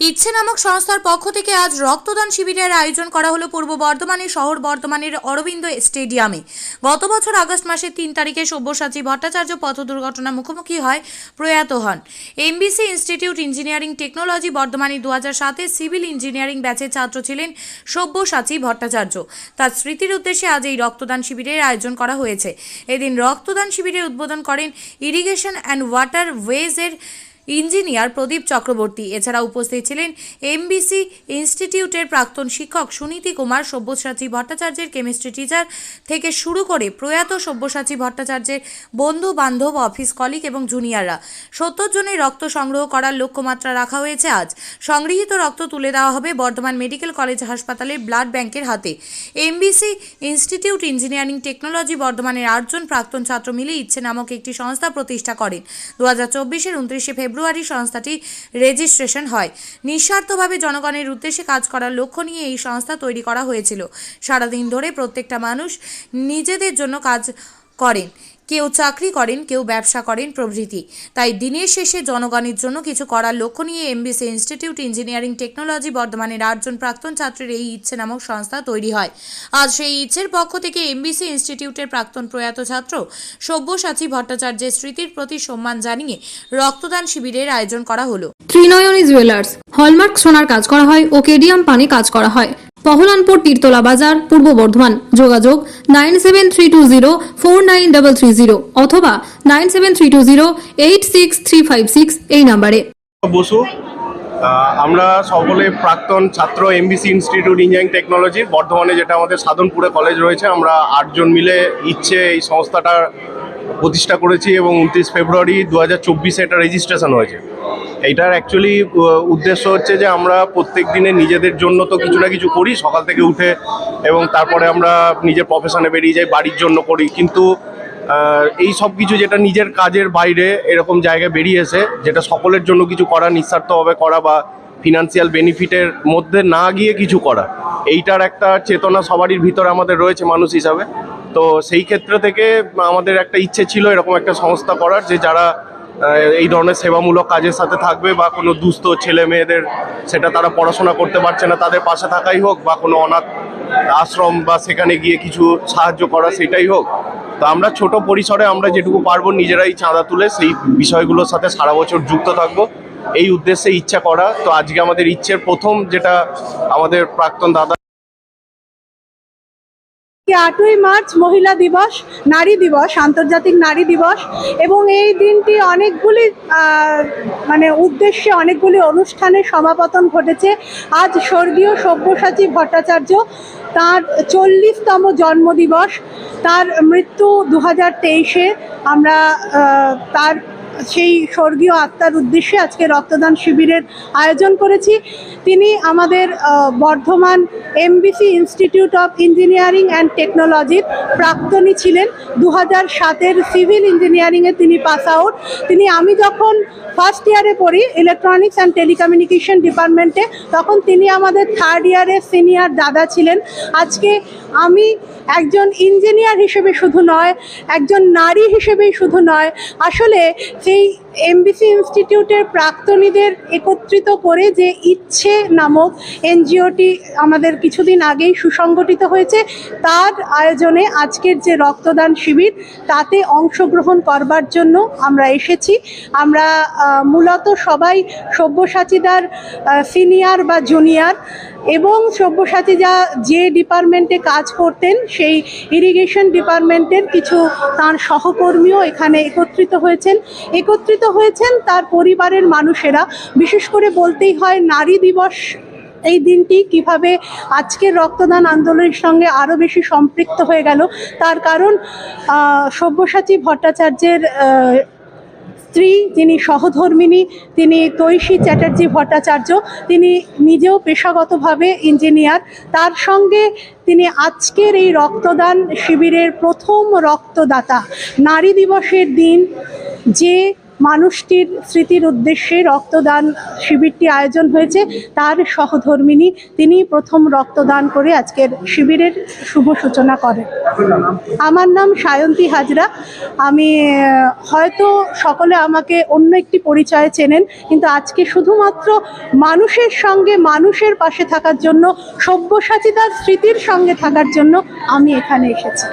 ইচ্ছে নামক সংস্থার পক্ষ থেকে আজ রক্তদান শিবিরের আয়োজন করা হলো পূর্ব বর্ধমানের শহর বর্ধমানের অরবিন্দ স্টেডিয়ামে। গত বছর আগস্ট মাসের তিন তারিখে সব্যসাচী ভট্টাচার্য পথ দুর্ঘটনার মুখোমুখি হয়, প্রয়াত হন। এমবিসি ইনস্টিটিউট ইঞ্জিনিয়ারিং টেকনোলজি বর্ধমানের দু হাজার সাতে সিভিল ইঞ্জিনিয়ারিং ব্যাচের ছাত্র ছিলেন সব্যসাচী ভট্টাচার্য। তার স্মৃতির উদ্দেশ্যে আজ এই রক্তদান শিবিরের আয়োজন করা হয়েছে। এদিন রক্তদান শিবিরের উদ্বোধন করেন ইরিগেশন অ্যান্ড ওয়াটার ওয়েজের ইঞ্জিনিয়ার প্রদীপ চক্রবর্তী। এছাড়া উপস্থিত ছিলেন এমবিসি ইনস্টিটিউটের প্রাক্তন শিক্ষক সুনীতি কুমার, সব্যসাচী ভট্টাচার্যের কেমিস্ট্রি টিচার থেকে শুরু করে প্রয়াত সব্যসাচী ভট্টাচার্যের বন্ধু বান্ধব অফিস কলিগ এবং জুনিয়ররা। সত্তর জনের রক্ত সংগ্রহ করার লক্ষ্যমাত্রা রাখা হয়েছে আজ। সংগৃহীত রক্ত তুলে দেওয়া হবে বর্ধমান মেডিকেল কলেজ হাসপাতালের ব্লাড ব্যাংকের হাতে। এমবিসি ইনস্টিটিউট ইঞ্জিনিয়ারিং টেকনোলজি বর্ধমানের আটজন প্রাক্তন ছাত্র মিলে ইচ্ছে নামক একটি সংস্থা প্রতিষ্ঠা করেন। দু হাজার চব্বিশের উনত্রিশে সংস্থাটি রেজিস্ট্রেশন হয়। নিঃস্বার্থভাবে জনগণের উদ্দেশ্যে কাজ করার লক্ষ্য নিয়ে এই সংস্থা তৈরি করা হয়েছিল। সারাদিন ধরে প্রত্যেকটা মানুষ নিজেদের জন্য কাজ করেন। কেউ চাকরি করেন, কেউ ব্যবসা করেন প্রভৃতি। তাই দিনের শেষে জনগণের জন্য কিছু করার লক্ষ্য নিয়ে এমবিসি ইনস্টিটিউট ইঞ্জিনিয়ারিং টেকনোলজি বর্ধমানের আটজন প্রাক্তন ছাত্রের এই ইচ্ছে নামক সংস্থা তৈরি হয়। আজ সেই ইচ্ছের পক্ষ থেকে এমবিসি ইনস্টিটিউটের প্রাক্তন প্রয়াত ছাত্র সব্যসাচী ভট্টাচার্যের স্মৃতির প্রতি সম্মান জানিয়ে রক্তদান শিবিরের আয়োজন করা হলো। ত্রিনয়নী জুয়েলার্স, হলমার্ক সোনার কাজ করা হয় ও কেডিয়াম পানি কাজ করা হয়। পহলানপুর তীরতলা বাজার, পূর্ব বর্ধমান। যোগাযোগ nine seven three two zero, four nine double three zero অথবা nine seven three two zero, eight six three five six এই নাম্বারে। বসু। আমরা সকলে প্রাক্তন ছাত্র এমবিসি ইনস্টিটিউট ইঞ্জিনিয়ারিং টেকনোলজি বর্ধমানে যেটা আমাদের সাধনপুরে কলেজ রয়েছে, আমরা আটজন মিলে ইচ্ছে এই সংস্থাটা প্রতিষ্ঠা করেছি এবং উনত্রিশ ফেব্রুয়ারি দু হাজার চব্বিশে এটা রেজিস্ট্রেশন হয়েছে। এইটার অ্যাকচুয়ালি উদ্দেশ্য হচ্ছে যে আমরা প্রত্যেক দিনে নিজেদের জন্য তো কিছু না কিছু করি, সকাল থেকে উঠে এবং তারপরে আমরা নিজের প্রফেশনে বেরিয়ে যাই, বাড়ির জন্য করি। কিন্তু এই সব কিছু যেটা নিজের কাজের বাইরে এরকম জায়গায় বেরিয়েছে যেটা সকলের জন্য কিছু করা নিঃস্বার্থভাবে করা বা ফিনান্সিয়াল বেনিফিটের মধ্যে না গিয়ে কিছু করা, এইটার একটা চেতনা সবারই ভিতরে আমাদের রয়েছে মানুষ হিসাবে। তো সেই ক্ষেত্র থেকে আমাদের একটা ইচ্ছে ছিল এরকম একটা সংস্থা করার যে যারা এই ধরনের সেবামূলক কাজের সাথে থাকবে বা কোনো দুস্থ ছেলে মেয়েদের সেটা তারা পড়াশোনা করতে পারছে না, তাদের পাশে থাকাই হোক বা কোনো অনাথ আশ্রম বা সেখানে গিয়ে কিছু সাহায্য করা সেটাই হোক। তো আমরা ছোট পরিসরে আমরা যেটুকু পারব নিজেরাই চাঁদা তুলে সেই বিষয়গুলোর সাথে সারা বছর যুক্ত থাকব। এই উদ্দেশ্যে ইচ্ছা করা। তো আজকে আমাদের ইচ্ছের প্রথম যেটা আমাদের প্রাক্তন দাদা আটই মার্চ মহিলা দিবস, নারী দিবস, আন্তর্জাতিক নারী দিবস, এবং এই দিনটি অনেকগুলি মানে উদ্দেশ্যে অনেকগুলি অনুষ্ঠানের সমাপতন ঘটেছে। আজ স্বর্গীয় সব্যসাচী ভট্টাচার্য তার চল্লিশতম জন্মদিবস। তার মৃত্যু দু হাজার আমরা তার সেই স্বর্গীয় আত্মার উদ্দেশ্যে আজকে রক্তদান শিবিরের আয়োজন করেছি। তিনি আমাদের Bardhaman MBC institute of engineering and টেকনোলজির প্রাক্তনী ছিলেন। দু হাজার সাতের সিভিল ইঞ্জিনিয়ারিংয়ে তিনি পাস আউট তিনি আমি যখন ফার্স্ট ইয়ারে পড়ি ইলেকট্রনিক্স অ্যান্ড টেলিকমিউনিকেশন ডিপার্টমেন্টে তখন তিনি আমাদের থার্ড ইয়ারের সিনিয়র দাদা ছিলেন। আজকে আমি একজন ইঞ্জিনিয়ার হিসেবে শুধু নয়, একজন নারী হিসেবেই শুধু নয়, আসলে সেই এমবিসি ইনস্টিটিউটের প্রাক্তনীদের একত্রিত করে যে ইচ্ছে নামক এনজিওটি আমাদের কিছুদিন আগেই সুসংগঠিত হয়েছে, তার আয়োজনে আজকের যে রক্তদান শিবির, তাতে অংশগ্রহণ করবার জন্য আমরা এসেছি। আমরা মূলত সবাই সব্যসাচীদার সিনিয়র বা জুনিয়র এবং সব্যসাচী যা যে ডিপার্টমেন্টে কাজ করতেন, সেই ইরিগেশন ডিপার্টমেন্টের কিছু তার সহকর্মীও এখানে একত্রিত হয়েছেন। একত্রিত হয়েছেন, তার পরিবারের মানুষেরা। বিশেষ করে বলতেই হয়, নারী দিবস এই দিনটি কীভাবে আজকের রক্তদান আন্দোলনের সঙ্গে আরও বেশি সম্পৃক্ত হয়ে গেল। তার কারণ সব্যসাচী ভট্টাচার্যের স্ত্রী যিনি সহধর্মিনী, তিনি তৈশী চ্যাটার্জি ভট্টাচার্য, তিনি নিজেও পেশাগতভাবে ইঞ্জিনিয়ার। তার সঙ্গে তিনি আজকের এই রক্তদান শিবিরের প্রথম রক্তদাতা। নারী দিবসের দিন যে মানুষটির স্মৃতির উদ্দেশ্যে রক্তদান শিবিরটি আয়োজন হয়েছে। তার সহধর্মিনী তিনি প্রথম রক্তদান করে আজকের শিবিরের শুভ সূচনা করেন। আমার নাম সায়ন্তী হাজরা। আমি হয়তো সকলে আমাকে অন্য একটি পরিচয়ে চেনেন, কিন্তু আজকে শুধুমাত্র মানুষের সঙ্গে, মানুষের পাশে থাকার জন্য, সব্যসাচী তার স্মৃতির সঙ্গে থাকার জন্য আমি এখানে এসেছি।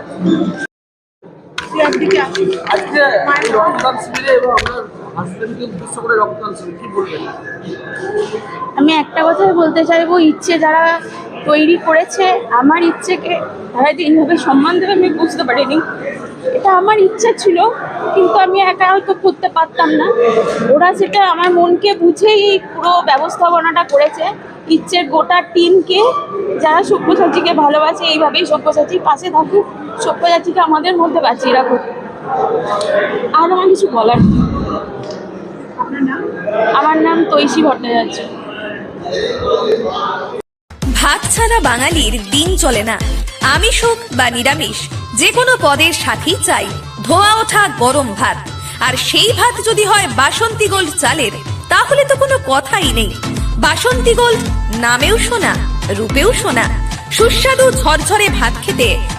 আজকে রক্তদান শিবিরে এবং আপনার হাজবেন্ডকে উদ্দেশ্য করে রক্তদান শিবির কি বলবেন? আমি একটা কথাই বলতে চাইব ইচ্ছে যারা তৈরি করেছে আমার ইচ্ছেকে তারা যে এইভাবে সম্মান দেবে আমি বুঝতে পারিনি। এটা আমার ইচ্ছা ছিল কিন্তু আমি একা হয়তো করতে পারতাম না। ওরা সেটা আমার মনকে বুঝেই পুরো ব্যবস্থাপনাটা করেছে। ইচ্ছের গোটা টিমকে যারা সব্যসাচীকে ভালোবাসে এইভাবেই সব্যসাচীর পাশে থাকুক। সব্যসাচীকে আমাদের মধ্যে বাঁচিয়ে রাখুক আর আমার কিছু বলার নেই। আমার নাম তৈশী ভট্টাচার্য। ভাত ছাড়া বাঙালির দিন চলে না। আমিষ হোক বা নিরামিষ যে কোনো পদের সাথেই চাই। ধোয়া ওঠা গরম ভাত। আর সেই ভাত যদি হয় বাসন্তী গোল্ড চালের তাহলে তো কোনো কথাই নেই। বাসন্তী গোল্ড নামেও শোনা রূপেও শোনা। সুস্বাদু ঝরঝরে ভাত খেতে